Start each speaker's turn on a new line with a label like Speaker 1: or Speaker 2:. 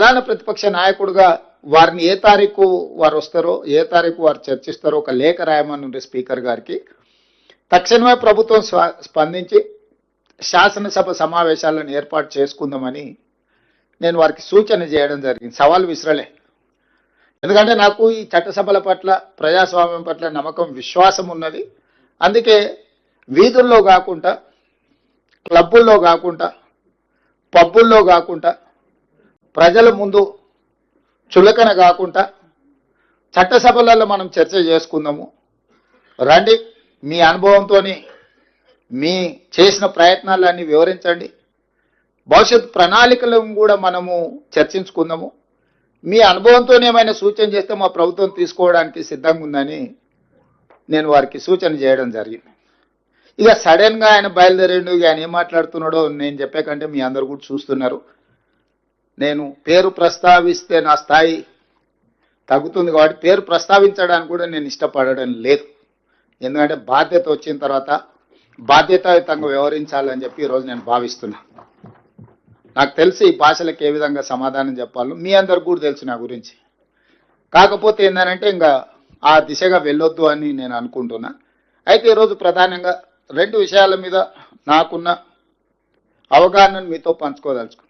Speaker 1: ప్రధాన ప్రతిపక్ష నాయకుడుగా వారిని ఏ తారీఖు వారు వస్తారో ఏ తారీఖు వారు చర్చిస్తారో ఒక లేఖ రాయమని స్పీకర్ గారికి. తక్షణమే ప్రభుత్వం స్పందించి శాసనసభ సమావేశాలను ఏర్పాటు చేసుకుందామని నేను వారికి సూచన చేయడం జరిగింది. సవాల్ విసరలే. ఎందుకంటే నాకు ఈ చట్టసభల పట్ల ప్రజాస్వామ్యం పట్ల నమ్మకం విశ్వాసం ఉన్నది. అందుకే వీధుల్లో కాకుండా క్లబ్బుల్లో కాకుండా పబ్బుల్లో కాకుండా ప్రజల ముందు చులకన కాకుండా చట్టసభలలో మనం చర్చ చేసుకుందాము. రండి మీ అనుభవంతో మీ చేసిన ప్రయత్నాలన్నీ వివరించండి. భవిష్యత్ ప్రణాళికలను కూడా మనము చర్చించుకుందాము. మీ అనుభవంతో ఏమైనా సూచన చేస్తే మా ప్రభుత్వం తీసుకోవడానికి సిద్ధంగా ఉందని నేను వారికి సూచన చేయడం జరిగింది. ఇక సడన్గా ఆయన బయలుదేరిండు ఇక ఆయన ఏం మాట్లాడుతున్నాడో నేను చెప్పే కంటే మీ అందరు కూడా చూస్తున్నారు. నేను పేరు ప్రస్తావిస్తే నా స్థాయి తగ్గుతుంది కాబట్టి పేరు ప్రస్తావించడానికి కూడా నేను ఇష్టపడడం లేదు. ఎందుకంటే బాధ్యత వచ్చిన తర్వాత బాధ్యతాయుతంగా వ్యవహరించాలని చెప్పి ఈరోజు నేను భావిస్తున్నా. నాకు తెలిసి ఈ భాషలకు ఏ విధంగా సమాధానం చెప్పాలో మీ అందరికి కూడా తెలుసు నా గురించి. కాకపోతే ఏంటంటే ఇంకా ఆ దిశగా వెళ్ళొద్దు అని నేను అనుకుంటున్నా. అయితే ఈరోజు ప్రధానంగా రెండు విషయాల మీద నాకున్న అవగాహనను మీతో పంచుకోదలుచుకున్నాను